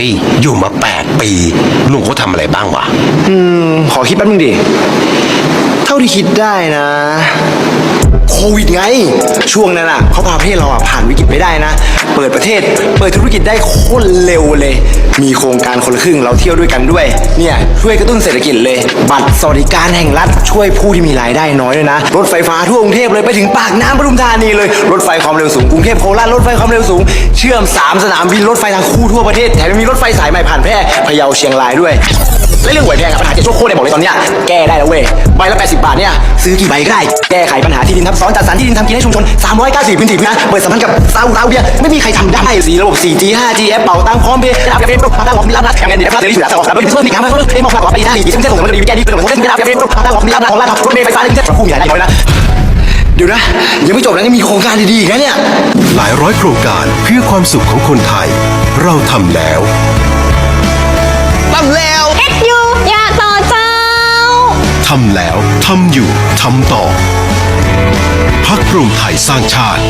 ยอยู่มาแปดปี ลุงเขาทำอะไรบ้างวะ อืม ขอคิดแป๊บนึงดิ เท่าที่คิดได้นะ วิดไง ช่วงนั้นอะเขาพาประเทศเราอะผ่านวิกฤตไปได้นะ เปิดประเทศ เปิดธุรกิจได้โคตรเร็วเลย มีโครงการคนละครึ่งเราเที่ยวด้วยกันด้วย เนี่ยช่วยกระตุ้นเศรษฐกิจเลย บัตรสวัสดิการแห่งรัฐช่วยผู้ที่มีรายได้น้อยด้วยนะ รถไฟฟ้าทั่วกรุงเทพเลยไปถึงปากน้ำปทุมธานีเลย รถไฟความเร็วสูงกรุงเทพโคราชรถไฟความเร็วสูง เชื่อม 3 สนามบินรถไฟทางคู่ทั่วประเทศ แถมมีรถไฟสายใหม่ผ่านแพร่พะเยาเชียงรายด้วย และเรื่องหวยแพงอะปัญหาเจ็ดชั่วโคตรเนี่ยบอกเลยตอนเนี้ยแก้ได้แล้วเว้ยใบละ 80 บาทเนี่ยซื้อกี่ใบก็ได้ แก้ไขปัญหาที่ดินทับซ้อนจัดสรรที่ดินทำกินให้ชุมชน 390พื้นที่นะเปิดสัมพันธ์กับซาอุดิอาราเบียไม่มีใครทำได้สีระบบ 4G 5G แอปเป่าตังค์พร้อมเพย์อัพเกรดโปรตั้งหลอกมีรับนัดแข่งกันดีนะครับเดี๋ยวนี้อยู่แล้วแต่ออกแบเพื่อนมีการมาเพิ่มเอ็มออกแบบปีหน้าอีกเส้นส่งมันจะมีแก้ดีเป็นเหมือนเส้นที่รับอัพเกรดโปรตั้งหลอกมีรับนัดของร้านรถเมล์ไฟฟ้าที่เส้นผู้ใหญ่ได้น้อยนะเดี๋ยวนะยังไม่จบนะยังมีโครงการดีๆอีกนะเนี่ยหลายร้อยโครงการเพื่อความสุขของคนไทย เราทำแล้วำแล้วทำอยู่ทำต่อพักรวมไทยสร้างชาติ